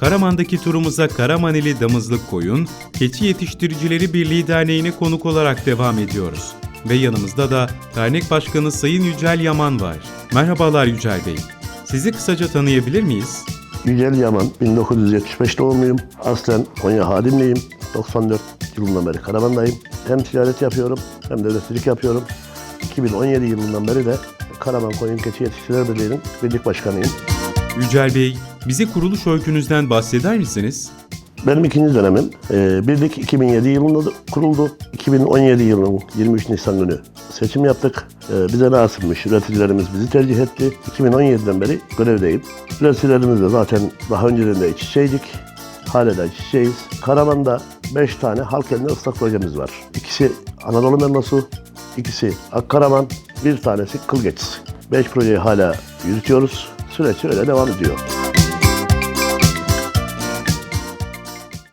Karaman'daki turumuza Karamaneli Damızlık Koyun, Keçi Yetiştiricileri Birliği Derneği'ne konuk olarak devam ediyoruz. Ve yanımızda da dernek başkanı Sayın Yücel Yaman var. Merhabalar Yücel Bey. Sizi kısaca tanıyabilir miyiz? Yücel Yaman, 1975 doğumluyum. Aslen Konya Hadimliyim. 94 yılından beri Karaman'dayım. Hem ticaret yapıyorum hem de üreticilik yapıyorum. 2017 yılından beri de Karaman Koyun Keçi Yetiştiriciler Birliği'nin birlik başkanıyım. Yücel Bey, bize kuruluş öykünüzden bahseder misiniz? Benim ikinci dönemim. Ee, birlik 2007 yılında kuruldu. 2017 yılının 23 Nisan günü seçim yaptık. Ee, bize nasipmiş. Üreticilerimiz bizi tercih etti. 2017'den beri görevdeyim. Üreticilerimizle zaten daha önceden de iç içeydik. Hala da iç içeyiz. Karaman'da 5 tane halk elinde ıslak projemiz var. İkisi Anadolu Mernosu, ikisi Akkaraman, bir tanesi Kıl Geçisi. 5 projeyi hala yürütüyoruz. Süreç öyle devam ediyor.